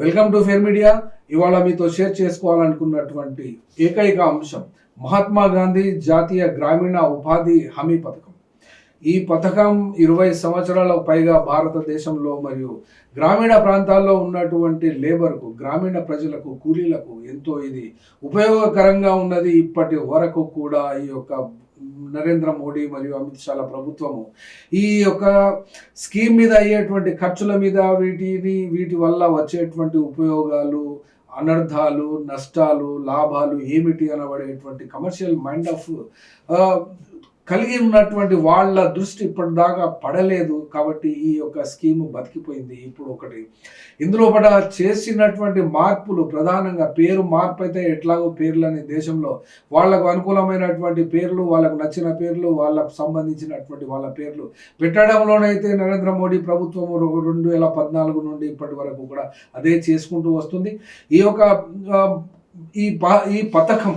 Welcome to fair media. ఇవాళ మీతో share చేసుకోవాలనుకున్నటువంటి ఏకైక అంశం మహాత్మా గాంధీ జాతీయ గ్రామీణ ఉపాధి హామీ పథకం. ఈ పథకం ఇరవై సంవత్సరాలకు పైగా భారతదేశంలో మరియు గ్రామీణ ప్రాంతాల్లో ఉన్నటువంటి లేబర్కు గ్రామీణ ప్రజలకు కూలీలకు ఎంతో ఇది ఉపయోగకరంగా ఉన్నది ఇప్పటి వరకు కూడా ఈ యొక్క నరేంద్ర మోడీ మరియు అమిత్ షాల ప్రభుత్వము ఈ యొక్క స్కీమ్ మీద అయ్యేటువంటి ఖర్చుల మీద వీటిని వీటి వల్ల వచ్చేటువంటి ఉపయోగాలు అనర్థాలు నష్టాలు లాభాలు ఏమిటి అనబడేటువంటి కమర్షియల్ మైండ్ ఆఫ్ కలిగి ఉన్నటువంటి వాళ్ళ దృష్టి ఇప్పటిదాకా పడలేదు కాబట్టి ఈ యొక్క స్కీము బతికిపోయింది. ఇప్పుడు ఒకటి ఇందులో పడ చేసినటువంటి మార్పులు ప్రధానంగా పేరు మార్పు అయితే ఎట్లాగో పేర్లని దేశంలో వాళ్ళకు అనుకూలమైనటువంటి పేర్లు వాళ్ళకు నచ్చిన పేర్లు వాళ్ళకు సంబంధించినటువంటి వాళ్ళ పేర్లు పెట్టడంలోనైతే నరేంద్ర మోడీ ప్రభుత్వం రెండు వేల పద్నాలుగు నుండి ఇప్పటి వరకు కూడా అదే చేసుకుంటూ వస్తుంది. ఈ యొక్క ఈ ప ఈ పథకం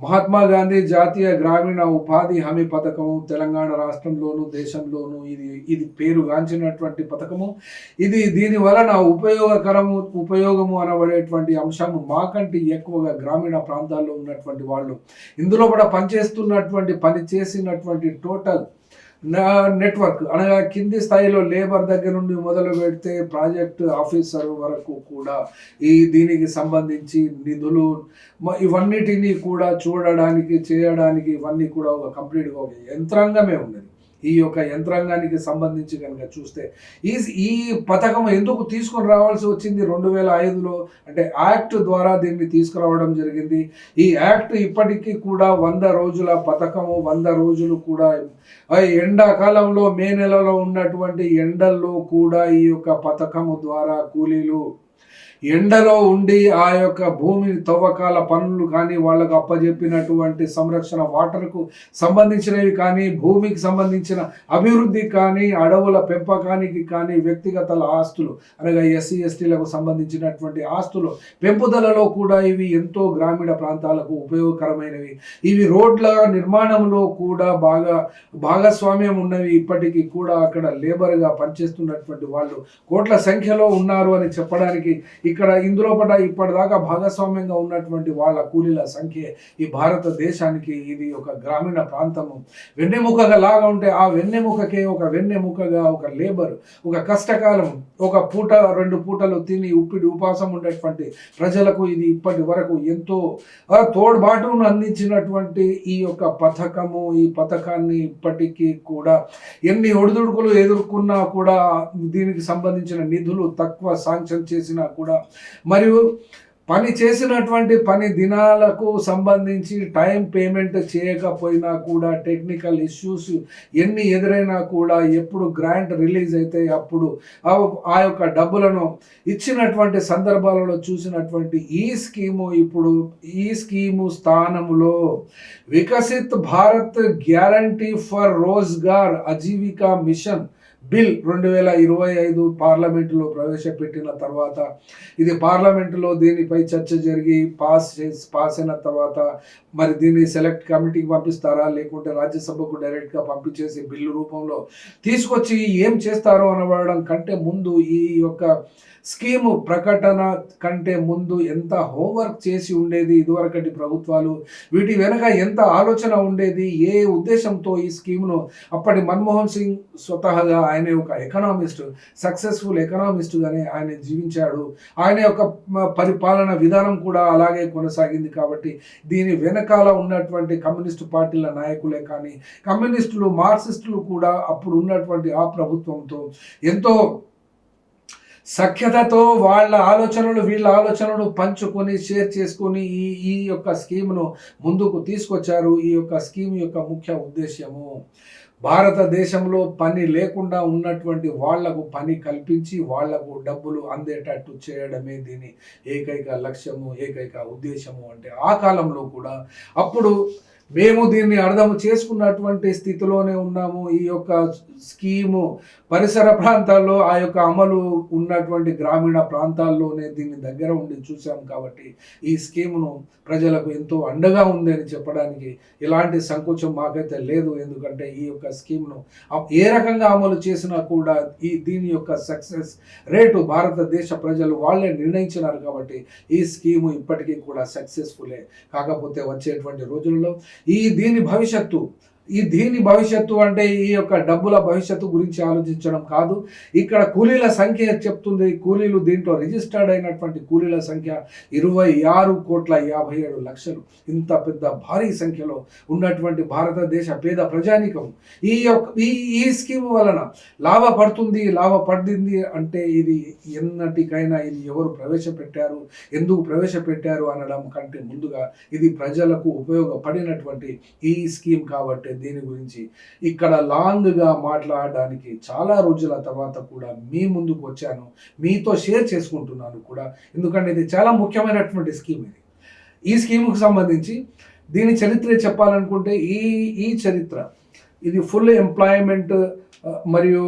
మహాత్మా గాంధీ జాతీయ గ్రామీణ ఉపాధి హామీ పథకము తెలంగాణ రాష్ట్రంలోను దేశంలోను ఇది ఇది పేరుగాంచినటువంటి పథకము. ఇది దీని వలన ఉపయోగకరము ఉపయోగము అనబడేటువంటి అంశము మాకంటే ఎక్కువగా గ్రామీణ ప్రాంతాల్లో ఉన్నటువంటి వాళ్ళు. ఇందులో కూడా పనిచేస్తున్నటువంటి పని చేసినటువంటి టోటల్ నెట్వర్క్ అనగా కింది స్థాయిలో లేబర్ దగ్గర నుండి మొదలు పెడితే ప్రాజెక్ట్ ఆఫీసర్ వరకు కూడా ఈ దీనికి సంబంధించి నిధులు ఇవన్నిటినీ కూడా చూడడానికి చేయడానికి ఇవన్నీ కూడా ఒక కంప్లీట్గా ఒక యంత్రాంగమే ఉన్నది. ఈ యొక్క యంత్రాంగానికి సంబంధించి కనుక చూస్తే ఈ ఈ పథకం ఎందుకు తీసుకొని రావాల్సి వచ్చింది రెండు వేల ఐదులో? అంటే యాక్ట్ ద్వారా దీన్ని తీసుకురావడం జరిగింది. ఈ యాక్ట్ ఇప్పటికీ కూడా వంద రోజుల పథకము వంద రోజులు కూడా ఎండాకాలంలో మే నెలలో ఉన్నటువంటి ఎండల్లో కూడా ఈ యొక్క పథకము ద్వారా కూలీలు ఎండలో ఉండి ఆ యొక్క భూమి తవ్వకాల పనులు కానీ వాళ్ళకు అప్పజెప్పినటువంటి సంరక్షణ వాటర్కు సంబంధించినవి కానీ భూమికి సంబంధించిన అభివృద్ధి కానీ అడవుల పెంపకానికి కానీ వ్యక్తిగత ఆస్తులు అనగా ఎస్సీ ఎస్టీలకు సంబంధించినటువంటి ఆస్తులు పెంపుదలలో కూడా ఇవి ఎంతో గ్రామీణ ప్రాంతాలకు ఉపయోగకరమైనవి. ఇవి రోడ్ల నిర్మాణంలో కూడా బాగా భాగస్వామ్యం ఉన్నవి. ఇప్పటికీ కూడా అక్కడ లేబర్గా పనిచేస్తున్నటువంటి వాళ్ళు కోట్ల సంఖ్యలో ఉన్నారు అని చెప్పడానికి ఇక్కడ ఇందులో పట ఇప్పటిదాకా భాగస్వామ్యంగా ఉన్నటువంటి వాళ్ళ కూలీల సంఖ్య ఈ భారతదేశానికి ఇది ఒక గ్రామీణ ప్రాంతము. వెన్నెముకగా లాగా ఉంటే ఆ వెన్నెముకకే ఒక వెన్నెముకగా ఒక లేబర్ ఒక కష్టకాలం ఒక పూట రెండు పూటలు తిని ఉప్పిడి ఉపాసం ఉండేటువంటి ప్రజలకు ఇది ఇప్పటి వరకు ఎంతో తోడ్బాటును అందించినటువంటి ఈ యొక్క పథకము ఈ పథకాన్ని ఇప్పటికీ కూడా ఎన్ని ఒడిదుడుకులు ఎదుర్కొన్నా కూడా దీనికి సంబంధించిన నిధులు తక్కువ శాంక్షన్ చేసినా కూడా మరియు పని చేసినటువంటి పని దినాలకు సంబంధించి టైం పేమెంట్ చేయకపోయినా కూడా టెక్నికల్ ఇష్యూస్ ఎన్ని ఎదురైనా కూడా ఎప్పుడు గ్రాంట్ రిలీజ్ అయితే అప్పుడు ఆ- యొక్క డబ్బులను ఇచ్చినటువంటి సందర్భాలలో చూసినటువంటి ఈ స్కీము ఇప్పుడు ఈ స్కీము స్థానంలో Viksit Bharat guarantee for Rozgar Ajeevika mission bill రెండు వేల ఇరవై ఐదు పార్లమెంటులో ప్రవేశపెట్టిన తర్వాత ఇది పార్లమెంటులో దీనిపై చర్చ జరిగి పాస్ చేసి పాస్ అయిన తర్వాత మరి దీన్ని సెలెక్ట్ కమిటీకి పంపిస్తారా? లేకుంటే రాజ్యసభకు డైరెక్ట్గా పంపించేసి బిల్లు రూపంలో తీసుకొచ్చి ఏం చేస్తారో అనబడడం కంటే ముందు ఈ యొక్క స్కీము ప్రకటన కంటే ముందు ఎంత హోంవర్క్ చేసి ఉండేది ఇదివరకటి ప్రభుత్వాలు? వీటి వెనక ఎంత ఆలోచన ఉండేది? ఏ ఉద్దేశంతో ఈ స్కీమ్ను? అప్పటి మన్మోహన్ సింగ్ స్వతహాగా ఆయన ఒక ఎకనామిస్ట్ సక్సెస్ఫుల్ ఎకనామిస్ట్గానే ఆయన జీవించాడు. ఆయన యొక్క పరిపాలన విధానం కూడా అలాగే కొనసాగింది కాబట్టి దీని వెనకాల ఉన్నటువంటి కమ్యూనిస్టు పార్టీల నాయకులే కానీ కమ్యూనిస్టులు మార్క్సిస్టులు కూడా అప్పుడు ఉన్నటువంటి ఆ ప్రభుత్వంతో ఎంతో సఖ్యతతో వాళ్ళ ఆలోచనలు వీళ్ళ ఆలోచనలు పంచుకొని షేర్ చేసుకొని ఈ ఈ యొక్క స్కీమ్ను ముందుకు తీసుకొచ్చారు. ఈ యొక్క స్కీమ్ యొక్క ముఖ్య ఉద్దేశ్యము భారతదేశంలో పని లేకుండా ఉన్నటువంటి వాళ్ళకు పని కల్పించి వాళ్ళకు డబ్బులు అందేటట్టు చేయడమే దీని ఏకైక లక్ష్యము ఏకైక ఉద్దేశము అంటే ఆ కాలంలో కూడా అప్పుడు మేము దీన్ని అర్థం చేసుకున్నటువంటి స్థితిలోనే ఉన్నాము. ఈ యొక్క స్కీము పరిసర ప్రాంతాల్లో ఆ యొక్క అమలు ఉన్నటువంటి గ్రామీణ ప్రాంతాల్లోనే దీన్ని దగ్గర ఉండి చూసాం కాబట్టి ఈ స్కీమును ప్రజలకు ఎంతో అండగా ఉంది అని చెప్పడానికి ఎలాంటి సంకోచం మాకైతే లేదు. ఎందుకంటే ఈ యొక్క స్కీమ్ను ఏ రకంగా అమలు చేసినా కూడా ఈ దీని యొక్క సక్సెస్ రేటు భారతదేశ ప్రజలు వాళ్ళే నిర్ణయించినారు కాబట్టి ఈ స్కీము ఇప్పటికీ కూడా సక్సెస్ఫుల్లే కాకపోతే వచ్చేటువంటి రోజుల్లో ఈ దీని భవిష్యత్తు. ఈ దీని భవిష్యత్తు అంటే ఈ యొక్క డబ్బుల భవిష్యత్తు గురించి ఆలోచించడం కాదు. ఇక్కడ కూలీల సంఖ్య చెప్తుంది. కూలీలు దీంట్లో రిజిస్టర్డ్ అయినటువంటి కూలీల సంఖ్య ఇరవై ఆరు కోట్ల యాభై ఏడు లక్షలు. ఇంత పెద్ద భారీ సంఖ్యలో ఉన్నటువంటి భారతదేశ పేద ప్రజానికం. ఈ యొక్క ఈ ఈ స్కీమ్ వలన లాభపడుతుంది లాభపడింది అంటే ఇది ఎన్నటికైనా ఇది ఎవరు ప్రవేశపెట్టారు ఎందుకు ప్రవేశపెట్టారు అనడం కంటే ముందుగా ఇది ప్రజలకు ఉపయోగపడినటువంటి ఈ స్కీమ్ కాబట్టి దీని గురించి. ఇక్కడ లాంగ్గా మాట్లాడడానికి చాలా రోజుల తర్వాత కూడా మీ ముందుకు వచ్చాను. మీతో షేర్ చేసుకుంటున్నాను కూడా. ఎందుకంటే ఇది చాలా ముఖ్యమైనటువంటి స్కీమ్ ఇది. ఈ స్కీమ్కి సంబంధించి దీని చరిత్ర చెప్పాలనుకుంటే ఈ ఈ చరిత్ర. ఇది ఫుల్ ఎంప్లాయ్మెంట్ మరియు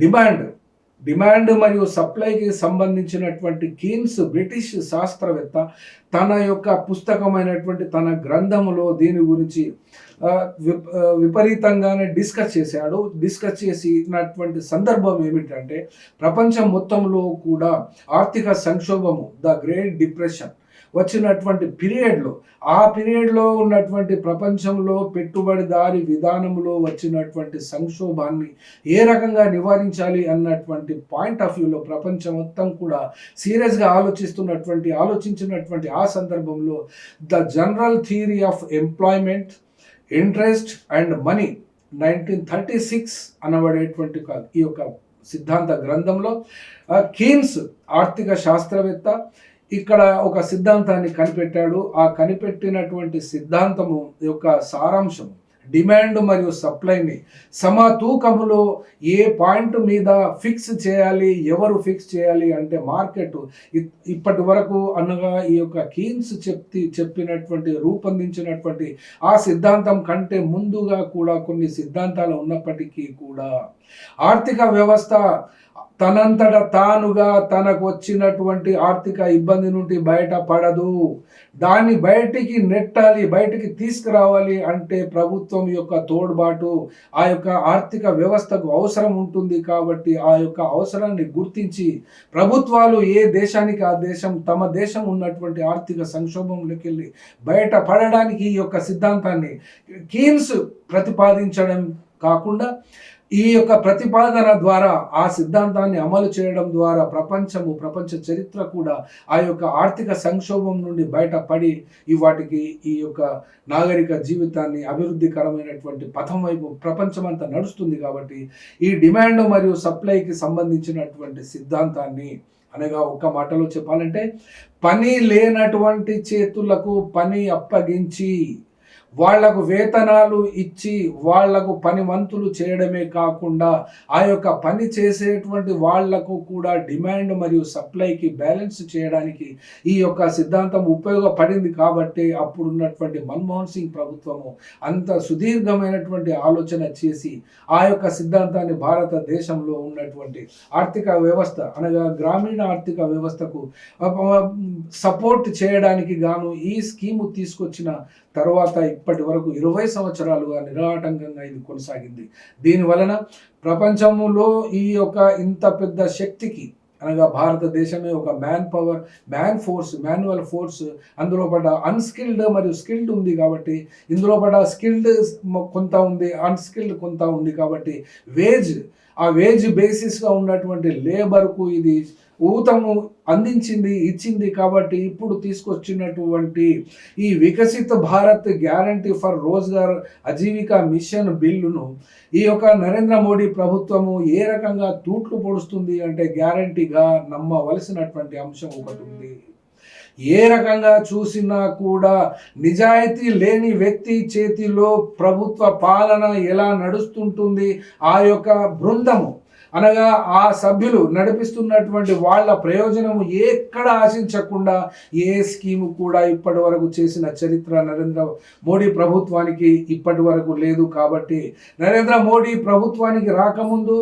డిమాండ్ డిమాండ్ మరియు సప్లైకి సంబంధించినటువంటి కీన్స్ బ్రిటిష్ శాస్త్రవేత్త తన యొక్క పుస్తకమైనటువంటి తన గ్రంథములో దీని గురించి విపరీతంగానే డిస్కస్ చేశాడు. డిస్కస్ చేసినటువంటి సందర్భం ఏమిటంటే ప్రపంచం మొత్తంలో కూడా ఆర్థిక సంక్షోభము ద గ్రేట్ డిప్రెషన్ వచ్చినటువంటి పీరియడ్లో ఆ పీరియడ్లో ఉన్నటువంటి ప్రపంచంలో పెట్టుబడిదారి విధానంలో వచ్చినటువంటి సంక్షోభాన్ని ఏ రకంగా నివారించాలి అన్నటువంటి పాయింట్ ఆఫ్ వ్యూలో ప్రపంచం మొత్తం కూడా సీరియస్గా ఆలోచిస్తున్నటువంటి ఆలోచించినటువంటి ఆ సందర్భంలో the general theory of employment interest and money nineteen thirty six అనబడేటువంటి ఈ యొక్క సిద్ధాంత గ్రంథంలో కీన్స్ ఆర్థిక శాస్త్రవేత్త ఇక్కడ ఒక సిద్ధాంతాన్ని కనిపెట్టాడు. ఆ కనిపెట్టినటువంటి సిద్ధాంతము యొక్క సారాంశం డిమాండ్ మరియు సప్లైని సమతూకములో ఏ పాయింట్ మీద ఫిక్స్ చేయాలి ఎవరు ఫిక్స్ చేయాలి అంటే మార్కెట్. ఇప్పటి వరకు అనగా ఈ యొక్క కీన్స్ చెప్తి చెప్పినటువంటి రూపొందించినటువంటి ఆ సిద్ధాంతం కంటే ముందుగా కూడా కొన్ని సిద్ధాంతాలు ఉన్నప్పటికీ కూడా ఆర్థిక వ్యవస్థ తనంతట తానుగా తనకు వచ్చినటువంటి ఆర్థిక ఇబ్బంది నుండి బయటపడదు. దాన్ని బయటికి నెట్టాలి బయటికి తీసుకురావాలి అంటే ప్రభుత్వం ప్రభుత్వం యొక్క తోడ్బాటు ఆ యొక్క ఆర్థిక వ్యవస్థకు అవసరం ఉంటుంది కాబట్టి ఆ యొక్క అవసరాన్ని గుర్తించి ప్రభుత్వాలు ఏ దేశానికి ఆ దేశం తమ దేశం ఉన్నటువంటి ఆర్థిక సంక్షోభంలోకి వెళ్ళి బయటపడడానికి ఈ యొక్క సిద్ధాంతాన్ని కీన్స్ ప్రతిపాదించడం కాకుండా ఈ యొక్క ప్రతిపాదన ద్వారా ఆ సిద్ధాంతాన్ని అమలు చేయడం ద్వారా ప్రపంచము ప్రపంచ చరిత్ర కూడా ఆ యొక్క ఆర్థిక సంక్షోభం నుండి బయటపడి ఈ వాటికి ఈ యొక్క నాగరిక జీవితాన్ని అభివృద్ధికరమైనటువంటి పథం వైపు ప్రపంచమంతా నడుస్తుంది కాబట్టి ఈ డిమాండ్ మరియు సప్లైకి సంబంధించినటువంటి సిద్ధాంతాన్ని అనగా ఒక్క మాటలో చెప్పాలంటే పని లేనటువంటి చేతులకు పని అప్పగించి వాళ్ళకు వేతనాలు ఇచ్చి వాళ్ళకు పని వంతులు చేయడమే కాకుండా ఆ యొక్క పని చేసేటువంటి వాళ్ళకు కూడా డిమాండ్ మరియు సప్లైకి బ్యాలెన్స్ చేయడానికి ఈ యొక్క సిద్ధాంతం ఉపయోగపడింది కాబట్టి అప్పుడున్నటువంటి మన్మోహన్ సింగ్ ప్రభుత్వము అంత సుదీర్ఘమైనటువంటి ఆలోచన చేసి ఆ యొక్క సిద్ధాంతాన్ని భారతదేశంలో ఉన్నటువంటి ఆర్థిక వ్యవస్థ అనగా గ్రామీణ ఆర్థిక వ్యవస్థకు సపోర్ట్ చేయడానికి గాను ఈ స్కీము తీసుకొచ్చిన తర్వాత ఇప్పటి వరకు ఇరవై సంవత్సరాలుగా నిరాటంకంగా ఇది కొనసాగింది. దీని వలన ప్రపంచంలో ఈ యొక్క ఇంత పెద్ద శక్తికి అనగా భారతదేశమే ఒక man power man force manual force అందులో పడ్డ అన్స్కిల్డ్ మరియు స్కిల్డ్ ఉంది కాబట్టి ఇందులో పడ్డ స్కిల్డ్ కొంత ఉంది అన్స్కిల్డ్ కొంత ఉంది కాబట్టి వేజ్ ఆ వేజ్ బేసిస్గా ఉన్నటువంటి లేబర్కు ఇది ఊతము అందించింది ఇచ్చింది కాబట్టి ఇప్పుడు తీసుకొచ్చినటువంటి ఈ Viksit Bharat guarantee for Rozgar Ajeevika mission బిల్లును ఈ యొక్క నరేంద్ర మోడీ ప్రభుత్వము ఏ రకంగా తూట్లు పొడుస్తుంది అంటే గ్యారంటీగా నమ్మవలసినటువంటి అంశం ఒకటి ఉంది. ఏ రకంగా చూసినా కూడా నిజాయితీ లేని వ్యక్తి చేతిలో ప్రభుత్వ పాలన ఎలా నడుస్తుంటుంది ఆ యొక్క బృందము అనగా ఆ సభ్యులు నడిపిస్తున్నటువంటి వాళ్ళ ప్రయోజనం ఎక్కడ ఆశించకుండా ఏ స్కీము కూడా ఇప్పటి వరకు చేసిన చరిత్ర నరేంద్ర మోడీ ప్రభుత్వానికి ఇప్పటి వరకు లేదు కాబట్టి నరేంద్ర మోడీ ప్రభుత్వానికి రాకముందు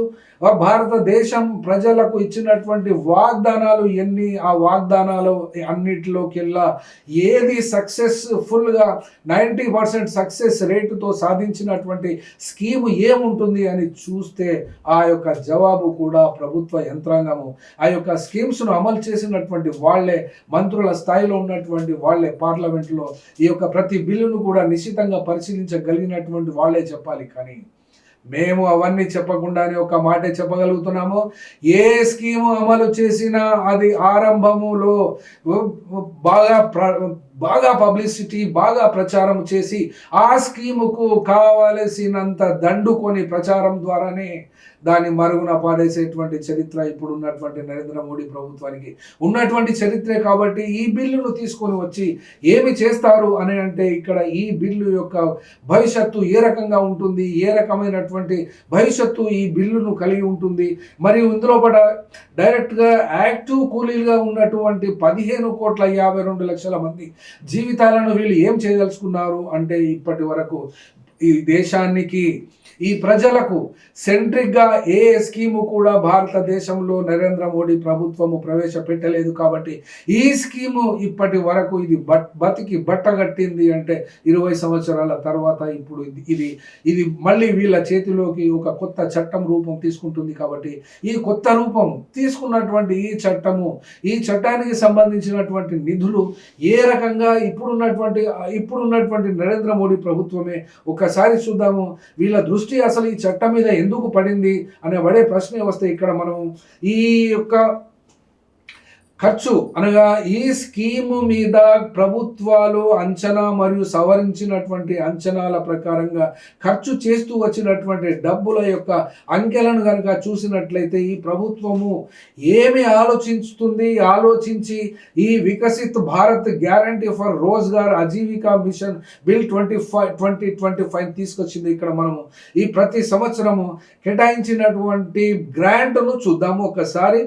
భారతదేశం ప్రజలకు ఇచ్చినటువంటి వాగ్దానాలు ఎన్ని ఆ వాగ్దానాలు అన్నిటిలోకెల్లా ఏది సక్సెస్ఫుల్గా నైంటీ పర్సెంట్ సక్సెస్ రేటుతో సాధించినటువంటి స్కీము ఏముంటుంది అని చూస్తే ఆ యొక్క జవాబు కూడా ప్రభుత్వ యంత్రాంగము. ఆ యొక్క స్కీమ్స్ను అమలు చేసినటువంటి వాళ్ళే మంత్రుల స్థాయిలో ఉన్నటువంటి వాళ్ళే పార్లమెంట్లో ఈ యొక్క ప్రతి బిల్లును కూడా నిశ్చితంగా పరిశీలించగలిగినటువంటి వాళ్ళే చెప్పాలి కానీ మేము అవన్నీ చెప్పకుండానే ఒక మాట చెప్పగలుగుతున్నాము. ఏ స్కీము అమలు చేసినా అది ఆరంభములో బాగా బాగా పబ్లిసిటీ బాగా ప్రచారం చేసి ఆ స్కీముకు కావలసినంత దండుకొని ప్రచారం ద్వారానే దాన్ని మరుగున పాడేసేటువంటి చరిత్ర ఇప్పుడు ఉన్నటువంటి నరేంద్ర మోడీ ప్రభుత్వానికి ఉన్నటువంటి చరిత్రే కాబట్టి ఈ బిల్లును తీసుకొని వచ్చి ఏమి చేస్తారు అని అంటే ఇక్కడ ఈ బిల్లు యొక్క భవిష్యత్తు ఏ రకంగా ఉంటుంది ఏ రకమైనటువంటి భవిష్యత్తు ఈ బిల్లును కలిగి ఉంటుంది మరియు ఇందులో పడ డైరెక్ట్గా యాక్టివ్ కూలీలుగా ఉన్నటువంటి పదిహేను కోట్ల యాభై రెండు లక్షల మంది జీవితాలను వీళ్ళు ఏం చేయదలుచుకున్నారు అంటే ఇప్పటి వరకు ఈ దేశానికి ఈ ప్రజలకు సెంట్రిక్గా ఏ స్కీము కూడా భారతదేశంలో నరేంద్ర మోడీ ప్రభుత్వము ప్రవేశపెట్టలేదు కాబట్టి ఈ స్కీము ఇప్పటి వరకు ఇది బట్ బతికి బట్టగట్టింది అంటే ఇరవై సంవత్సరాల తర్వాత ఇప్పుడు ఇది- ఇది మళ్ళీ వీళ్ళ చేతిలోకి ఒక కొత్త చట్టం రూపం తీసుకుంటుంది కాబట్టి ఈ కొత్త రూపం తీసుకున్నటువంటి ఈ చట్టము ఈ చట్టానికి సంబంధించినటువంటి నిధులు ఏ రకంగా ఇప్పుడున్నటువంటి ఇప్పుడున్నటువంటి నరేంద్ర మోడీ ప్రభుత్వమే? ఒకసారి చూద్దాము. వీళ్ళ దృష్టి అసలు ఈ చట్టం మీద ఎందుకు పడింది అనే పడే ప్రశ్న వస్తే ఇక్కడ మనం ఈ యొక్క ఖర్చు అనగా ఈ స్కీము మీద ప్రభుత్వాలు అంచనా మరియు సవరించినటువంటి అంచనాల ప్రకారంగా ఖర్చు చేస్తూ వచ్చినటువంటి డబ్బుల యొక్క అంకెలను కనుక చూసినట్లయితే ఈ ప్రభుత్వము ఏమి ఆలోచిస్తుంది? ఆలోచించి ఈ Viksit Bharat guarantee for Rozgar Ajeevika mission bill twenty five twenty twenty five తీసుకొచ్చింది ఇక్కడ మనము. ఈ ప్రతి సంవత్సరము కేటాయించినటువంటి గ్రాంట్ను చూద్దాము. ఒకసారి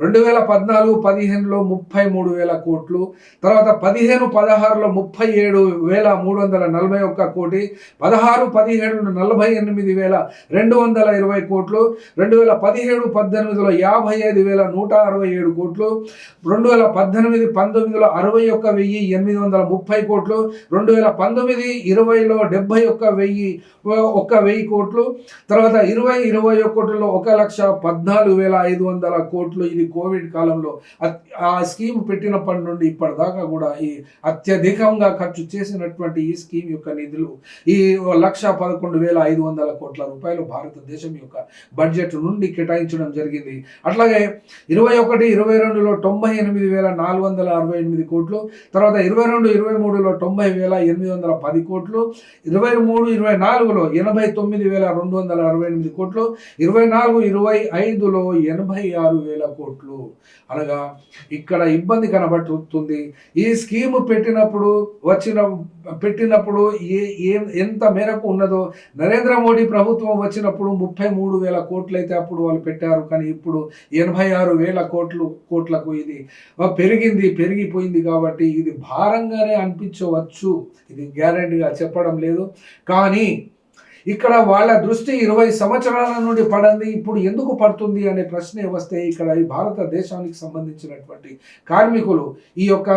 రెండు వేల పద్నాలుగు పదిహేనులో ముప్పై మూడు వేల కోట్లు తర్వాత పదిహేను పదహారులో ముప్పై ఏడు వేల మూడు వందల నలభై ఒక్క కోటి పదహారు పదిహేడు నలభై ఎనిమిది వేల రెండు వందల ఇరవై కోట్లు రెండు వేల పదిహేడు పద్దెనిమిదిలో యాభై ఐదు వేల నూట అరవై ఏడు కోట్లు రెండు వేల పద్దెనిమిది పంతొమ్మిదిలో అరవై ఒక్క వెయ్యి ఎనిమిది వందల ముప్పై కోట్లు రెండు వేల పంతొమ్మిది ఇరవైలో డెబ్బై ఒక్క వెయ్యి ఒక్క వెయ్యి కోట్లు తర్వాత ఇరవై ఇరవై ఒకటిలో ఒక లక్ష పద్నాలుగు వేల ఐదు వందల కోట్లు ఇది కోవిడ్ కాలంలో ఆ స్కీమ్ పెట్టినప్పటి నుండి ఇప్పటిదాకా కూడా ఈ అత్యధికంగా ఖర్చు చేసినటువంటి ఈ స్కీమ్ యొక్క నిధులు ఈ లక్ష పదకొండు వేల ఐదు వందల కోట్ల రూపాయలు భారతదేశం యొక్క బడ్జెట్ నుండి కేటాయించడం జరిగింది. అట్లాగే ఇరవై ఒకటి ఇరవై రెండులో తొంభై ఎనిమిది వేల నాలుగు వందల అరవై ఎనిమిది కోట్లు తర్వాత ఇరవై రెండు ఇరవై మూడులో తొంభై వేల ఎనిమిది వందల పది కోట్లు ఇరవై మూడు ఇరవై నాలుగులో ఎనభై తొమ్మిది వేల రెండు వందల అరవై ఎనిమిది కోట్లు ఇరవై నాలుగు ఇరవై ఐదులో ఎనభై ఆరు వేల కోట్లు. కోట్లు. అనగా ఇక్కడ ఇబ్బంది కనబడుతుంది. ఈ స్కీము పెట్టినప్పుడు వచ్చిన పెట్టినప్పుడు ఏ ఏ ఎంత మేరకు ఉన్నదో నరేంద్ర మోడీ ప్రభుత్వం వచ్చినప్పుడు ముప్పై మూడు వేల కోట్లు అయితే అప్పుడు వాళ్ళు పెట్టారు. కానీ ఇప్పుడు ఎనభై ఆరు వేల కోట్లు కోట్లకు ఇది పెరిగింది పెరిగిపోయింది కాబట్టి ఇది భారంగానే అనిపించవచ్చు. ఇది గ్యారంటీగా చెప్పడం లేదు. కానీ ఇక్కడ వాళ్ళ దృష్టి ఇరవై సంవత్సరాల నుండి పడింది. ఇప్పుడు ఎందుకు పడుతుంది అనే ప్రశ్నే వస్తే ఇక్కడ ఈ భారతదేశానికి సంబంధించినటువంటి కార్మికులు ఈ యొక్క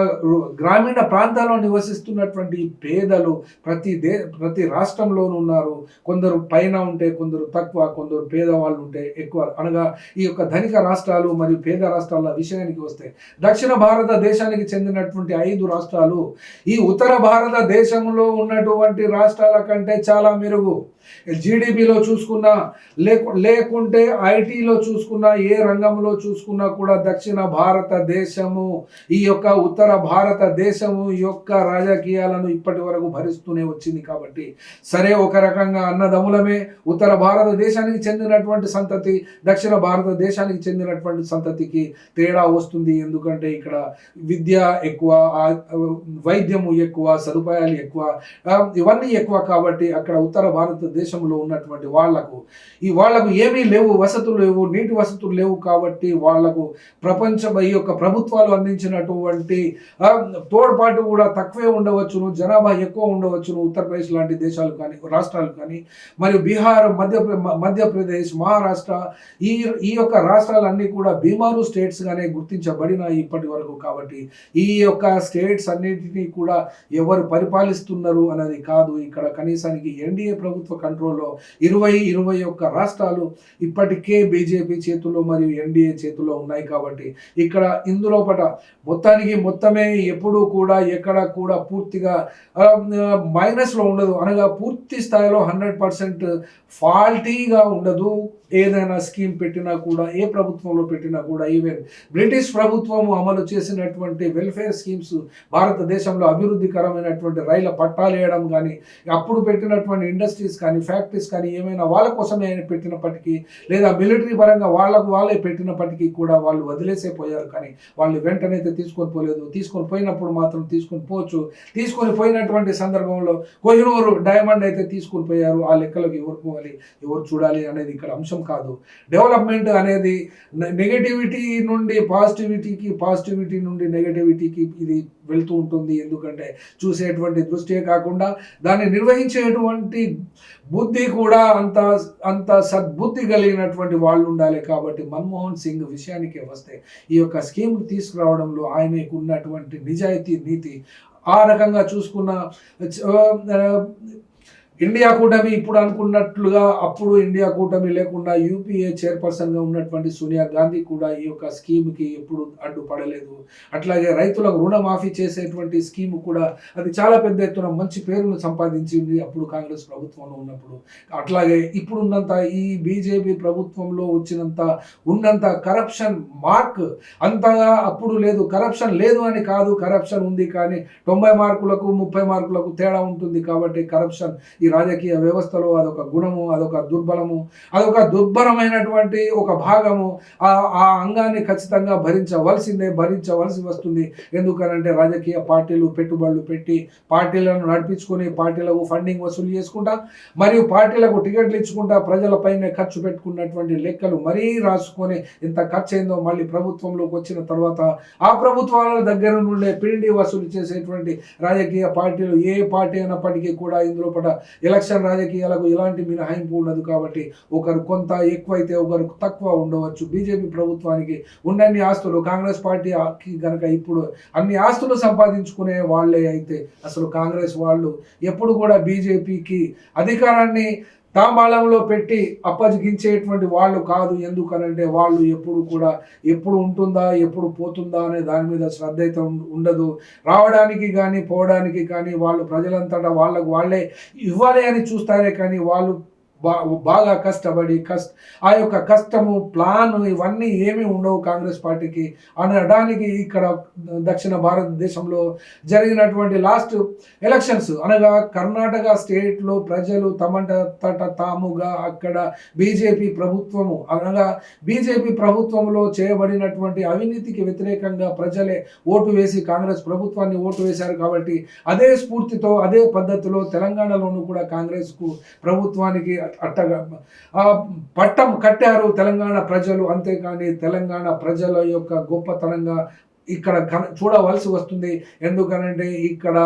గ్రామీణ ప్రాంతాల్లో నివసిస్తున్నటువంటి పేదలు ప్రతి దే ప్రతి రాష్ట్రంలోనూ ఉన్నారు. కొందరు పైన ఉంటే కొందరు తక్కువ కొందరు పేదవాళ్ళు ఉంటే ఎక్కువ అనగా ఈ యొక్క ధనిక రాష్ట్రాలు మరియు పేద రాష్ట్రాల విషయానికి వస్తే దక్షిణ భారతదేశానికి చెందినటువంటి ఐదు రాష్ట్రాలు. ఈ ఉత్తర భారతదేశంలో ఉన్నటువంటి రాష్ట్రాల కంటే చాలా మెరుగు. జీడిపిలో చూసుకున్నా లేకు లేకుంటే ఐటీలో చూసుకున్నా ఏ రంగంలో చూసుకున్నా కూడా దక్షిణ భారతదేశము ఈ యొక్క ఉత్తర భారతదేశము యొక్క రాజకీయాలను ఇప్పటి వరకు భరిస్తూనే వచ్చింది కాబట్టి సరే ఒక రకంగా అన్నదమ్ములమే ఉత్తర భారతదేశానికి చెందినటువంటి సంతతి దక్షిణ భారతదేశానికి చెందినటువంటి సంతతికి తేడా వస్తుంది. ఎందుకంటే ఇక్కడ విద్య ఎక్కువ వైద్యము ఎక్కువ సదుపాయాలు ఎక్కువ ఇవన్నీ ఎక్కువ కాబట్టి అక్కడ ఉత్తర భారత దేశంలో ఉన్నటువంటి వాళ్ళకు ఈ వాళ్ళకు ఏమీ లేవు వసతులు లేవు నీటి వసతులు లేవు కాబట్టి వాళ్ళకు ప్రపంచం ఈ యొక్క ప్రభుత్వాలు అందించినటువంటి తోడ్పాటు కూడా తక్కువే ఉండవచ్చును జనాభా ఎక్కువ ఉండవచ్చును ఉత్తరప్రదేశ్ లాంటి దేశాలు కానీ రాష్ట్రాలు కానీ మరియు బీహార్ మధ్య మధ్యప్రదేశ్ మహారాష్ట్ర ఈ ఈ యొక్క రాష్ట్రాలన్నీ కూడా బీమారు స్టేట్స్గానే గుర్తించబడినాయి ఇప్పటి వరకు కాబట్టి ఈ యొక్క స్టేట్స్ అన్నిటినీ కూడా ఎవరు పరిపాలిస్తున్నారు అనేది కాదు. ఇక్కడ కనీసానికి ఎన్డీఏ ప్రభుత్వ కంట్రోల్లో ఇరవై ఇరవై ఒక్క రాష్ట్రాలు ఇప్పటికే బీజేపీ చేతుల్లో మరియు ఎన్డీఏ చేతుల్లో ఉన్నాయి కాబట్టి ఇక్కడ ఇందులో పట మొత్తానికి మొత్తమే ఎప్పుడూ కూడా ఎక్కడ కూడా పూర్తిగా మైనస్లో ఉండదు. అనగా పూర్తి స్థాయిలో హండ్రెడ్ పర్సెంట్ ఫాల్టీగా ఉండదు. ఏదైనా స్కీమ్ పెట్టినా కూడా ఏ ప్రభుత్వంలో పెట్టినా కూడా ఈవెన్ బ్రిటిష్ ప్రభుత్వము అమలు చేసినటువంటి వెల్ఫేర్ స్కీమ్స్ భారతదేశంలో అభివృద్ధికరమైనటువంటి రైళ్ళ పట్టాలు వేయడం కానీ అప్పుడు పెట్టినటువంటి ఇండస్ట్రీస్ కానీ ఫ్యాక్టరీస్ కానీ ఏమైనా వాళ్ళ కోసమే పెట్టినప్పటికీ లేదా మిలిటరీ పరంగా వాళ్ళకు వాళ్ళే పెట్టినప్పటికీ కూడా వాళ్ళు వదిలేసే పోయారు కానీ వాళ్ళు వెంటనైతే తీసుకొని పోలేదు. తీసుకొని పోయినప్పుడు మాత్రం తీసుకొని పోవచ్చు. తీసుకొని పోయినటువంటి సందర్భంలో కోహినూరు డైమండ్ అయితే తీసుకొని పోయారు. ఆ లెక్కలకు ఎవరు పోవాలి ఎవరు చూడాలి అనేది ఇక్కడ అంశం కాదు. డెవలప్మెంట్ అనేది నెగటివిటీ నుండి పాజిటివిటీకి పాజిటివిటీ నుండి నెగటివిటీకి ఇది వెళ్తూ ఉంటుంది. ఎందుకంటే చూసేటువంటి దృష్టియే కాకుండా దాన్ని నిర్వహించేటువంటి బుద్ధి కూడా అంత అంత సద్బుద్ధి కలిగినటువంటి వాళ్ళు ఉండాలి కాబట్టి మన్మోహన్ సింగ్ విషయానికే వస్తే ఈ యొక్క స్కీమ్ తీసుకురావడంలో ఆయనకు ఉన్నటువంటి నిజాయితీ నీతి ఆ రకంగా చూసుకున్న ఇండియా కూటమి ఇప్పుడు అనుకున్నట్లుగా అప్పుడు ఇండియా కూటమి లేకుండా యూపీఏ చైర్పర్సన్గా ఉన్నటువంటి సోనియా గాంధీ కూడా ఈ యొక్క స్కీమ్కి ఎప్పుడు అడ్డుపడలేదు. అట్లాగే రైతులకు రుణమాఫీ చేసేటువంటి స్కీమ్ కూడా అది చాలా పెద్ద ఎత్తున మంచి పేరును సంపాదించింది అప్పుడు కాంగ్రెస్ ప్రభుత్వంలో ఉన్నప్పుడు. అట్లాగే ఇప్పుడున్నంత ఈ బీజేపీ ప్రభుత్వంలో వచ్చినంత ఉన్నంత కరప్షన్ మార్క్ అంతగా అప్పుడు లేదు. కరప్షన్ లేదు అని కాదు కరప్షన్ ఉంది కానీ తొంభై మార్కులకు ముప్పై మార్కులకు తేడా ఉంటుంది కాబట్టి కరప్షన్ ఈ రాజకీయ వ్యవస్థలో అదొక గుణము అదొక దుర్బలము అదొక దుర్బలమైనటువంటి ఒక భాగము. ఆ అంగాన్ని ఖచ్చితంగా భరించవలసిందే భరించవలసి వస్తుంది. ఎందుకనంటే రాజకీయ పార్టీలు పెట్టుబడులు పెట్టి పార్టీలను నడిపించుకొని పార్టీలకు ఫండింగ్ వసూలు చేసుకుంటా మరియు పార్టీలకు టికెట్లు ఇచ్చుకుంటా ప్రజలపైనే ఖర్చు పెట్టుకున్నటువంటి లెక్కలు మరీ రాసుకొని ఎంత ఖర్చు అయిందో మళ్ళీ ప్రభుత్వంలోకి వచ్చిన తర్వాత ఆ ప్రభుత్వాల దగ్గర నుండే పిండి వసూలు చేసేటువంటి రాజకీయ పార్టీలు ఏ పార్టీ అయినప్పటికీ కూడా ఇందులో పట ఎలక్షన్ రాజకీయాలకు ఎలాంటి మినహాయింపు ఉండదు కాబట్టి ఒకరు కొంత ఎక్కువైతే ఒకరు తక్కువ ఉండవచ్చు. బీజేపీ ప్రభుత్వానికి ఉన్నన్ని ఆస్తులు కాంగ్రెస్ పార్టీకి గనక ఇప్పుడు అన్ని ఆస్తులు సంపాదించుకునే వాళ్ళే అయితే అసలు కాంగ్రెస్ వాళ్ళు ఎప్పుడు కూడా బీజేపీకి అధికారాన్ని తాంబాళంలో పెట్టి అప్పజగించేటువంటి వాళ్ళు కాదు. ఎందుకనంటే వాళ్ళు ఎప్పుడు కూడా ఎప్పుడు ఉంటుందా ఎప్పుడు పోతుందా అనే దాని మీద శ్రద్ధ అయితే ఉండదు. రావడానికి కానీ పోవడానికి కానీ వాళ్ళు ప్రజలంతటా వాళ్ళకు వాళ్ళే ఇవ్వాలి అని చూస్తారే కానీ వాళ్ళు బాగా కష్టపడి కష్ట ఆ యొక్క కష్టము ప్లాన్ ఇవన్నీ ఏమీ ఉండవు కాంగ్రెస్ పార్టీకి. అనడానికి ఇక్కడ దక్షిణ భారతదేశంలో జరిగినటువంటి లాస్ట్ ఎలక్షన్స్ అనగా కర్ణాటక స్టేట్లో ప్రజలు తమంట తట తాముగా అక్కడ బీజేపీ ప్రభుత్వము అనగా బీజేపీ ప్రభుత్వంలో చేయబడినటువంటి అవినీతికి వ్యతిరేకంగా ప్రజలే ఓటు వేసి కాంగ్రెస్ ప్రభుత్వాన్ని ఓటు వేశారు కాబట్టి అదే స్ఫూర్తితో అదే పద్ధతిలో తెలంగాణలోనూ కూడా కాంగ్రెస్కు ప్రభుత్వానికి అట్టగా పట్టం కట్టారు తెలంగాణ ప్రజలు. అంతేకాని తెలంగాణ ప్రజల యొక్క గొప్పతనంగా ఇక్కడ కన చూడవలసి వస్తుంది. ఎందుకనంటే ఇక్కడ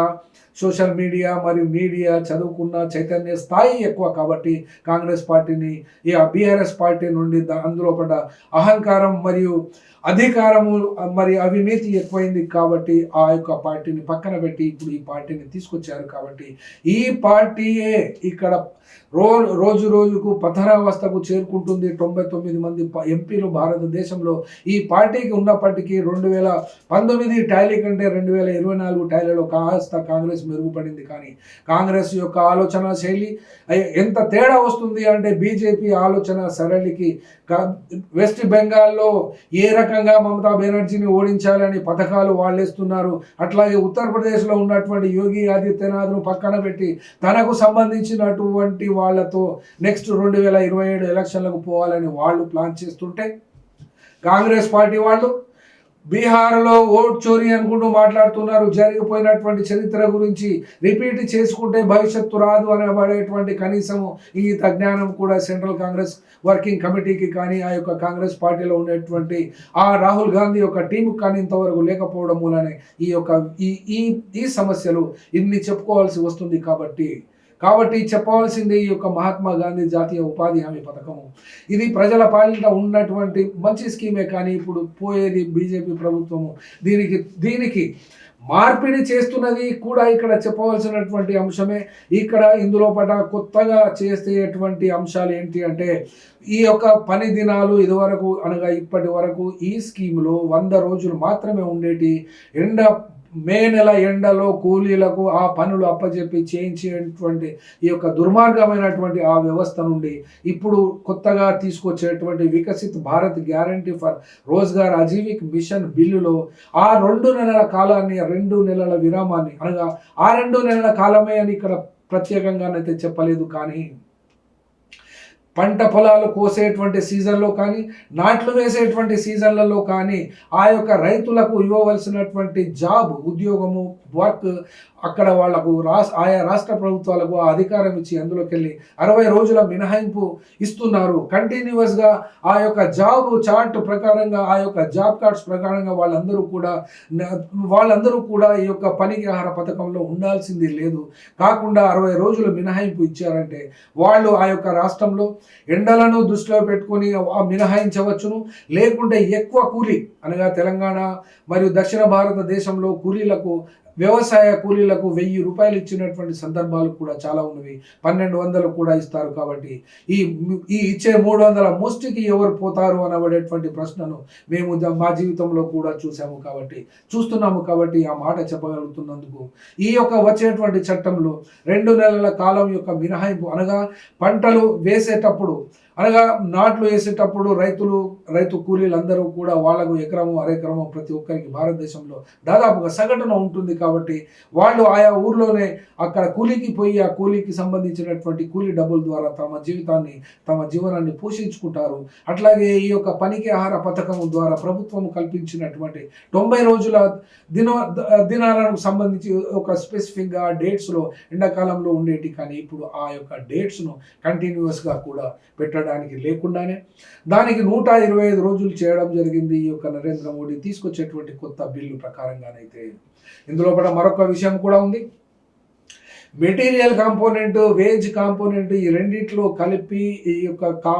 సోషల్ మీడియా మరియు మీడియా చదువుకున్న చైతన్య స్థాయి ఎక్కువ కాబట్టి కాంగ్రెస్ పార్టీని ఈ బీఆర్ఎస్ పార్టీ నుండి అందులో పడ్డ అహంకారం మరియు అధికారము మరి అవినీతి ఎక్కువైంది కాబట్టి ఆ యొక్క పార్టీని పక్కన పెట్టి ఇప్పుడు ఈ పార్టీని తీసుకొచ్చారు కాబట్టి ఈ పార్టీయే ఇక్కడ రో రోజు రోజుకు పతనావస్థకు చేరుకుంటుంది. తొంభై తొమ్మిది మంది ఎంపీలు భారతదేశంలో ఈ పార్టీకి ఉన్నప్పటికీ రెండు వేల పంతొమ్మిది టాలీ కంటే రెండు వేల ఇరవై నాలుగు టాలీలో కాస్త కాంగ్రెస్ మెరుగుపడింది. కానీ కాంగ్రెస్ యొక్క ఆలోచన శైలి ఎంత తేడా వస్తుంది అంటే బీజేపీ ఆలోచన సరళికి వెస్ట్ బెంగాల్లో ఏ రకంగా మమతా బెనర్జీని ఓడించాలని పథకాలు వాళ్ళేస్తున్నారు అట్లాగే ఉత్తరప్రదేశ్లో ఉన్నటువంటి యోగి ఆదిత్యనాథ్ను పక్కన పెట్టి తనకు సంబంధించినటువంటి వాళ్ళతో నెక్స్ట్ రెండు వేల ఇరవై ఏడు ఎలక్షన్లకు పోవాలని వాళ్ళు ప్లాన్ చేస్తుంటే కాంగ్రెస్ పార్టీ వాళ్ళు బీహార్లో ఓట్ చోరీ అనుకుంటూ మాట్లాడుతున్నారు. జరిగిపోయినటువంటి చరిత్ర గురించి రిపీట్ చేసుకుంటే భవిష్యత్తు రాదు అనబడేటువంటి కనీసము ఈ తజ్ఞానం కూడా సెంట్రల్ కాంగ్రెస్ వర్కింగ్ కమిటీకి కానీ ఆ యొక్క కాంగ్రెస్ పార్టీలో ఉండేటువంటి ఆ రాహుల్ గాంధీ యొక్క టీం కానీ ఇంతవరకు లేకపోవడం మూలనే ఈ యొక్క ఈ ఈ ఈ సమస్యలు ఇన్ని చెప్పుకోవాల్సి వస్తుంది కాబట్టి కాబట్టి చెప్పవలసింది ఈ యొక్క మహాత్మా గాంధీ జాతీయ ఉపాధి హామీ పథకము. ఇది ప్రజల పాలిట ఉన్నటువంటి మంచి స్కీమే కానీ ఇప్పుడు పోయేది బీజేపీ ప్రభుత్వము. దీనికి దీనికి మార్పిడి చేస్తున్నది కూడా ఇక్కడ చెప్పవలసినటువంటి అంశమే. ఇక్కడ ఇందులో పట కొత్తగా చేసేటువంటి అంశాలు ఏంటి అంటే ఈ యొక్క పని దినాలు ఇదివరకు అనగా ఇప్పటి వరకు ఈ స్కీమ్లో వంద రోజులు మాత్రమే ఉండేటి. ఎండ మే నెల ఎండలో కూలీలకు ఆ పనులు అప్పచెప్పి చేయించేటువంటి ఈ యొక్క దుర్మార్గమైనటువంటి ఆ వ్యవస్థ నుండి ఇప్పుడు కొత్తగా తీసుకొచ్చేటువంటి Viksit Bharat guarantee for Rozgar Ajeevika mission బిల్లులో ఆ రెండు నెలల కాలాన్ని రెండు నెలల విరామాన్ని అనగా ఆ రెండు నెలల కాలమే అని ఇక్కడ ప్రత్యేకంగానైతే చెప్పలేదు కానీ పంట పొలాలు కోసేటువంటి సీజన్లో కానీ నాట్లు వేసేటువంటి సీజన్లలో కానీ ఆ యొక్క రైతులకు ఇవ్వవలసినటువంటి జాబ్ ఉద్యోగము వర్క్ అక్కడ వాళ్ళకు రాస్ ఆయా రాష్ట్ర ప్రభుత్వాలకు ఆ అధికారం ఇచ్చి అందులోకి వెళ్ళి అరవై రోజుల మినహాయింపు ఇస్తున్నారు. కంటిన్యూస్గా ఆ యొక్క జాబ్ చార్ట్ ప్రకారంగా ఆ యొక్క జాబ్ కార్డ్స్ ప్రకారంగా వాళ్ళందరూ కూడా వాళ్ళందరూ కూడా ఈ యొక్క పనికి పథకంలో ఉండాల్సింది లేదు. కాకుండా అరవై రోజులు మినహాయింపు ఇచ్చారంటే వాళ్ళు ఆ యొక్క రాష్ట్రంలో ఎండలను దృష్టిలో పెట్టుకొని మినహాయించవచ్చును. లేకుంటే ఎక్కువ కూలీ అనగా తెలంగాణ మరియు దక్షిణ భారతదేశంలో కూలీలకు వ్యవసాయ కూలీలకు వెయ్యి రూపాయలు ఇచ్చినటువంటి సందర్భాలు కూడా చాలా ఉన్నవి. పన్నెండు వందలు కూడా ఇస్తారు కాబట్టి ఈ ఈ ఇచ్చే మూడు వందల ముష్టికి ఎవరు పోతారు అనబడేటువంటి ప్రశ్నను మేము మా జీవితంలో కూడా చూసాము కాబట్టి చూస్తున్నాము కాబట్టి ఆ మాట చెప్పగలుగుతున్నందుకు. ఈ యొక్క వచ్చేటువంటి చట్టంలో రెండు నెలల కాలం యొక్క మినహాయింపు అనగా పంటలు వేసేటప్పుడు అనగా నాట్లు వేసేటప్పుడు రైతులు రైతు కూలీలందరూ కూడా వాళ్ళకు ఎకరము అరెకరము ప్రతి ఒక్కరికి భారతదేశంలో దాదాపుగా సగటున ఉంటుంది కాబట్టి వాళ్ళు ఆయా ఊర్లోనే అక్కడ కూలీకి పోయి ఆ కూలీకి సంబంధించినటువంటి కూలీ డబ్బుల ద్వారా తమ జీవితాన్ని తమ జీవనాన్ని పోషించుకుంటారు. అట్లాగే ఈ యొక్క పనికి ఆహార పథకం ద్వారా ప్రభుత్వం కల్పించినటువంటి తొంభై రోజుల దిన దినాలకు సంబంధించి ఒక స్పెసిఫిక్గా డేట్స్లో ఎండాకాలంలో ఉండేటి కానీ ఇప్పుడు ఆ యొక్క డేట్స్ను కంటిన్యూస్గా కూడా పెట్టడానికి లేకుండానే దానికి నూట ఇరవై ఐదు రోజులు చేయడం జరిగింది ఈ యొక్క నరేంద్ర మోడీ తీసుకొచ్చేటువంటి కొత్త బిల్లు ప్రకారంగానైతే. ఇందులో కూడా మరొక విషయం కూడా ఉంది. మెటీరియల్ కాంపోనెంట్ వేజ్ కాంపోనెంట్ ఈ రెండిట్లో కలిపి ఈ యొక్క కా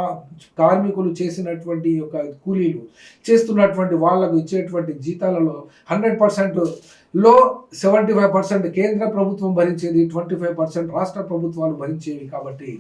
కార్మికులు చేసినటువంటి ఈ యొక్క కూలీలు చేస్తున్నటువంటి వాళ్ళకు ఇచ్చేటువంటి జీతాలలో హండ్రెడ్ పర్సెంట్లో సెవెంటీ ఫైవ్ పర్సెంట్ కేంద్ర ప్రభుత్వం భరించేది ట్వంటీ ఫైవ్ పర్సెంట్ రాష్ట్ర ప్రభుత్వాలు భరించేవి కాబట్టి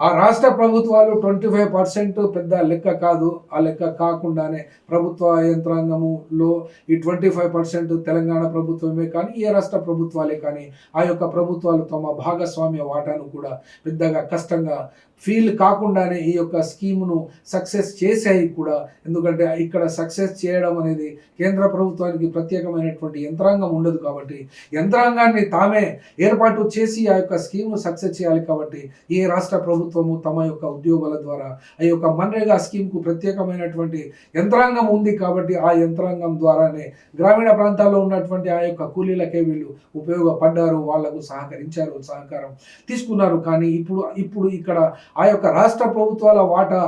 ఆ రాష్ట్ర ప్రభుత్వాలు ట్వంటీ ఫైవ్ పర్సెంట్ పెద్ద లెక్క కాదు. ఆ లెక్క కాకుండానే ప్రభుత్వ యంత్రాంగములో ఈ ట్వంటీ ఫైవ్ పర్సెంట్ తెలంగాణ ప్రభుత్వమే కానీ ఏ రాష్ట్ర ప్రభుత్వాలే కానీ ఆ యొక్క ప్రభుత్వాలు తమ భాగస్వామ్య వాటాను కూడా పెద్దగా కష్టంగా ఫీల్ కాకుండానే ఈ యొక్క స్కీమ్ను సక్సెస్ చేశాయి కూడా. ఎందుకంటే ఇక్కడ సక్సెస్ చేయడం అనేది కేంద్ర ప్రభుత్వానికి ప్రత్యేకమైనటువంటి యంత్రాంగం ఉండదు కాబట్టి యంత్రాంగాన్ని తామే ఏర్పాటు చేసి ఆ యొక్క స్కీమ్ను సక్సెస్ చేయాలి కాబట్టి ఏ రాష్ట్ర ప్రభుత్వం ప్రభుత్వము తమ యొక్క ఉద్యోగాల ద్వారా ఆ యొక్క మన్రేగా స్కీమ్కు ప్రత్యేకమైనటువంటి యంత్రాంగం ఉంది కాబట్టి ఆ యంత్రాంగం ద్వారానే గ్రామీణ ప్రాంతాల్లో ఉన్నటువంటి ఆ యొక్క కూలీలకే వీళ్ళు ఉపయోగపడ్డారు వాళ్ళకు సహకరించారు సహకారం తీసుకున్నారు. కానీ ఇప్పుడు ఇప్పుడు ఇక్కడ ఆ యొక్క రాష్ట్ర ప్రభుత్వాల వాటా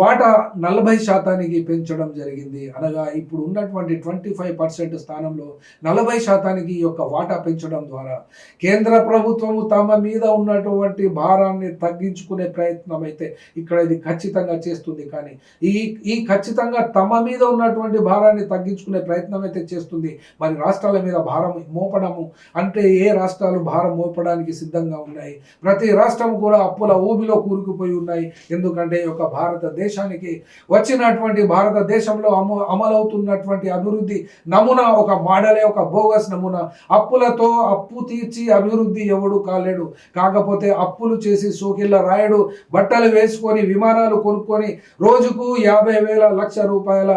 వాటా నలభై శాతానికి పెంచడం జరిగింది. అనగా ఇప్పుడు ఉన్నటువంటి ట్వంటీ ఫైవ్ పర్సెంట్ స్థానంలో నలభై శాతానికి ఈ యొక్క వాటా పెంచడం ద్వారా కేంద్ర ప్రభుత్వము తమ మీద ఉన్నటువంటి భారాన్ని తగ్గించుకునే ప్రయత్నం అయితే ఇక్కడ ఇది ఖచ్చితంగా చేస్తుంది. కానీ ఈ ఈ ఖచ్చితంగా తమ మీద ఉన్నటువంటి భారాన్ని తగ్గించుకునే ప్రయత్నం అయితే చేస్తుంది. మరి రాష్ట్రాల మీద భారం మోపడము అంటే ఏ రాష్ట్రాలు భారం మోపడానికి సిద్ధంగా ఉన్నాయి? ప్రతి రాష్ట్రం కూడా అప్పుల ఊబిలో కూరుకుపోయి ఉన్నాయి. ఎందుకంటే ఈ యొక్క భారతదేశానికి వచ్చినటువంటి భారతదేశంలో అమ అమలవుతున్నటువంటి అభివృద్ధి నమూనా ఒక మోడలే ఒక బోగస్ నమూనా. అప్పులతో అప్పు తీర్చి అభివృద్ధి ఎవడు కాలేడు. కాకపోతే అప్పులు చేసి సోకిళ్ళ రాయడు బట్టలు వేసుకొని విమానాలు కొనుక్కొని రోజుకు యాభై వేల లక్ష రూపాయల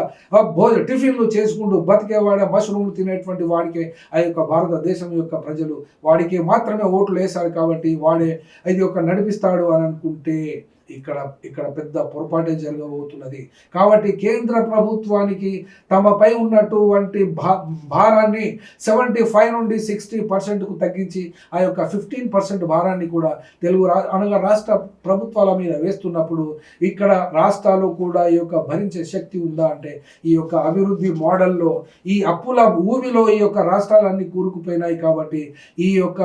భోజ టిఫిన్లు చేసుకుంటూ బతికేవాడే మష్రూమ్ తినేటువంటి వాడికే ఆ యొక్క భారతదేశం యొక్క ప్రజలు వాడికి మాత్రమే ఓట్లు వేశారు కాబట్టి వాడే ఇది ఒక నడిపిస్తాడు అని అనుకుంటే ఇక్కడ ఇక్కడ పెద్ద పొరపాటే జరగబోతున్నది. కాబట్టి కేంద్ర ప్రభుత్వానికి తమపై ఉన్నటువంటి భా భారాన్ని సెవెంటీ ఫైవ్ నుండి సిక్స్టీ పర్సెంట్కు తగ్గించి ఆ యొక్క ఫిఫ్టీన్ పర్సెంట్ భారాన్ని కూడా తెలుగు రా అనగా రాష్ట్ర ప్రభుత్వాల మీద వేస్తున్నప్పుడు ఇక్కడ రాష్ట్రాలు కూడా ఈ యొక్క భరించే శక్తి ఉందా అంటే ఈ యొక్క అభివృద్ధి మోడల్లో ఈ అప్పుల భూమిలో ఈ యొక్క రాష్ట్రాలన్నీ కూరుకుపోయినాయి కాబట్టి ఈ యొక్క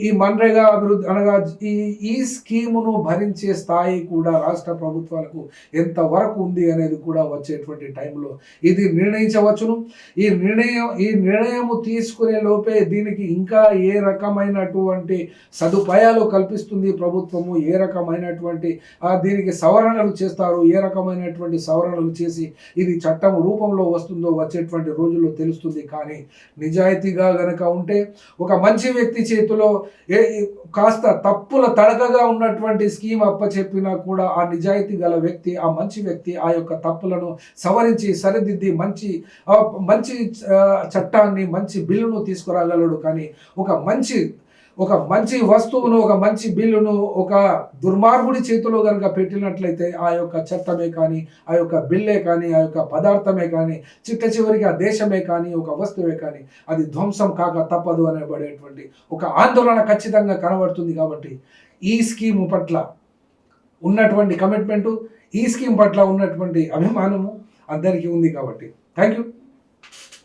ఈ మన్రేగా అభివృద్ధి అనగా ఈ ఈ స్కీమును భరించే స్థాయి కూడా రాష్ట్ర ప్రభుత్వాలకు ఎంతవరకు ఉంది అనేది కూడా వచ్చేటువంటి టైంలో ఇది నిర్ణయించవచ్చును. ఈ నిర్ణయం ఈ నిర్ణయము తీసుకునే లోపే దీనికి ఇంకా ఏ రకమైనటువంటి సదుపాయాలు కల్పిస్తుంది ప్రభుత్వము? ఏ రకమైనటువంటి దీనికి సవరణలు చేస్తారు? ఏ రకమైనటువంటి సవరణలు చేసి ఇది చట్టం రూపంలో వస్తుందో వచ్చేటువంటి రోజుల్లో తెలుస్తుంది. కానీ నిజాయితీగా గనక ఉంటే ఒక మంచి వ్యక్తి చేతిలో ఏ కాస్త తప్పుల తడకగా ఉన్నటువంటి స్కీమ్ అప్పచే చెప్పినా కూడా ఆ నిజాయితీ గల వ్యక్తి ఆ మంచి వ్యక్తి ఆ యొక్క తప్పులను సవరించి సరిదిద్ది మంచి మంచి చట్టాన్ని మంచి బిల్లును తీసుకురాగలడు. కానీ ఒక మంచి ఒక మంచి వస్తువును ఒక మంచి బిల్లును ఒక దుర్మార్గుడి చేతిలో కనుక పెట్టినట్లయితే ఆ యొక్క చట్టమే కానీ ఆ యొక్క బిల్లే కానీ ఆ యొక్క పదార్థమే కానీ చిట్ట చివరికి ఆ దేశమే కానీ ఒక వస్తువే కానీ అది ధ్వంసం కాక తప్పదు అనబడేటువంటి ఒక ఆందోళన ఖచ్చితంగా కనబడుతుంది కాబట్టి ఈ స్కీము పట్ల ఉన్నటువంటి కమిట్మెంటు ఈ స్కీమ్ పట్ల ఉన్నటువంటి అభిమానము అందరికీ ఉంది కాబట్టి. Thank you